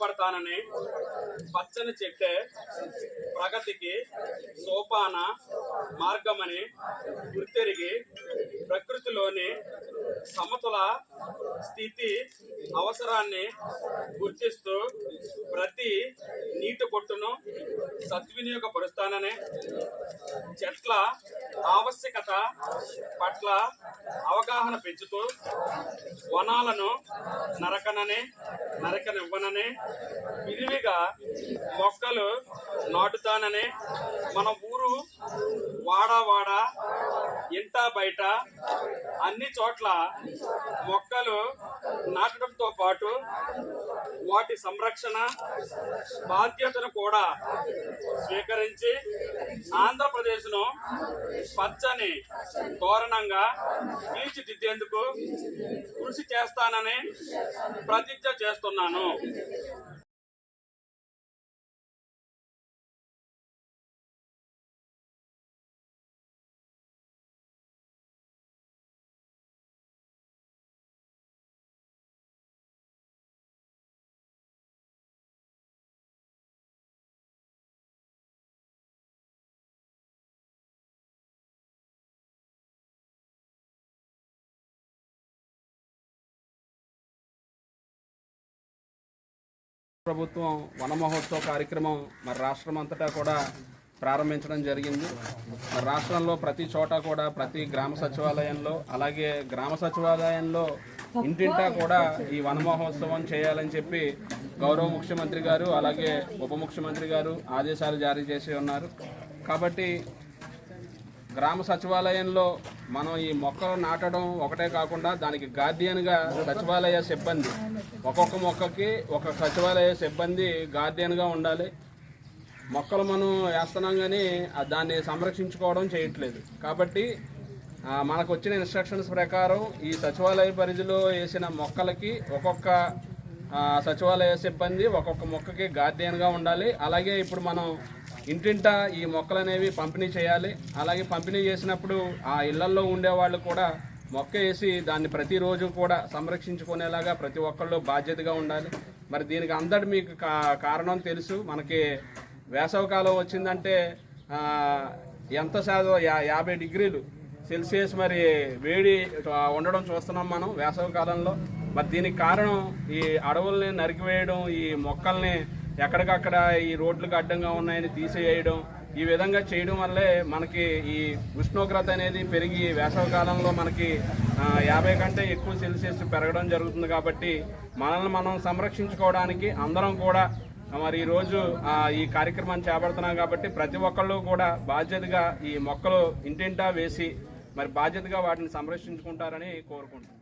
ఏర్పడతానని పచ్చని చెట్టే ప్రగతికి సోపాన మార్గమని గుర్తెరిగి ప్రకృతిలోని సమతుల స్థితి అవసరాన్ని గుర్తిస్తూ ప్రతి నీటి కొట్టును సద్వినియోగపరుస్తానని చెట్ల ఆవశ్యకత పట్ల అవగాహన పెంచుతూ వనాలను నరకనని నరకనివ్వనని విరివిగా మొక్కలు నాటుతానని మన ఊరు వాడవాడ వాడ ఇంట బయట అన్ని చోట్ల మొక్కలు నాటడంతో పాటు వాటి సంరక్షణ బాధ్యతను కూడా స్వీకరించి ఆంధ్రప్రదేశ్ను పచ్చని తోరణంగా తీర్చిదిద్దేందుకు కృషి చేస్తానని ప్రతిజ్ఞ చేస్తున్నాను. ప్రభుత్వం వన మహోత్సవ కార్యక్రమం మరి రాష్ట్రం అంతటా కూడా ప్రారంభించడం జరిగింది. మరి రాష్ట్రంలో ప్రతి చోట కూడా ప్రతి గ్రామ సచివాలయంలో అలాగే గ్రామ సచివాలయంలో ఇంటింటా కూడా ఈ వన మహోత్సవం చేయాలని చెప్పి గౌరవ ముఖ్యమంత్రి గారు అలాగే ఉప ముఖ్యమంత్రి గారు ఆదేశాలు జారీ చేసి ఉన్నారు. కాబట్టి గ్రామ సచివాలయంలో మనం ఈ మొక్కలు నాటడం ఒకటే కాకుండా దానికి గార్డియన్గా సచివాలయ సిబ్బంది ఒక్కొక్క మొక్కకి ఒక సచివాలయ సిబ్బంది గార్డియన్గా ఉండాలి. మొక్కలు మనం వేస్తున్నాం కానీ దాన్ని సంరక్షించుకోవడం చేయట్లేదు. కాబట్టి మనకు వచ్చిన ఇన్స్ట్రక్షన్స్ ప్రకారం ఈ సచివాలయ పరిధిలో వేసిన మొక్కలకి ఒక్కొక్క సచివాలయ సిబ్బంది ఒక్కొక్క మొక్కకి గార్డియన్గా ఉండాలి. అలాగే ఇప్పుడు మనం ఇంటింట ఈ మొక్కలు అనేవి పంపిణీ చేయాలి. అలాగే పంపిణీ చేసినప్పుడు ఆ ఇళ్ళల్లో ఉండే వాళ్ళు కూడా మొక్క వేసి దాన్ని ప్రతిరోజు కూడా సంరక్షించుకునేలాగా ప్రతి ఒక్కళ్ళు బాధ్యతగా ఉండాలి. మరి దీనికి అందరి మీకు కా- కారణం తెలుసు. మనకి వేసవకాలం వచ్చిందంటే ఎంత శాతం? యా- యాభై డిగ్రీలు సెల్సియస్ మరి వేడి ఉండడం చూస్తున్నాం మనం వేసవకాలంలో మరి దీనికి కారణం ఈ అడవుల్ని నరికివేయడం ఈ మొక్కల్ని ఎక్కడికక్కడ ఈ రోడ్లకు అడ్డంగా ఉన్నాయని తీసేయడం ఈ విధంగా చేయడం వల్లే మనకి ఈ ఉష్ణోగ్రత అనేది పెరిగి వేసవకాలంలో మనకి యాభై కంటే ఎక్కువ సెల్సియస్ పెరగడం జరుగుతుంది కాబట్టి మనల్ని మనం సంరక్షించుకోవడానికి అందరం కూడా మరి ఈ రోజు ఈ కార్యక్రమాన్ని చేపడుతున్నాం కాబట్టి ప్రతి ఒక్కళ్ళు కూడా బాధ్యతగా ఈ మొక్కలు ఇంటింటా వేసి మరి బాధ్యతగా వాటిని సంరక్షించుకుంటారని కోరుకుంటున్నాం.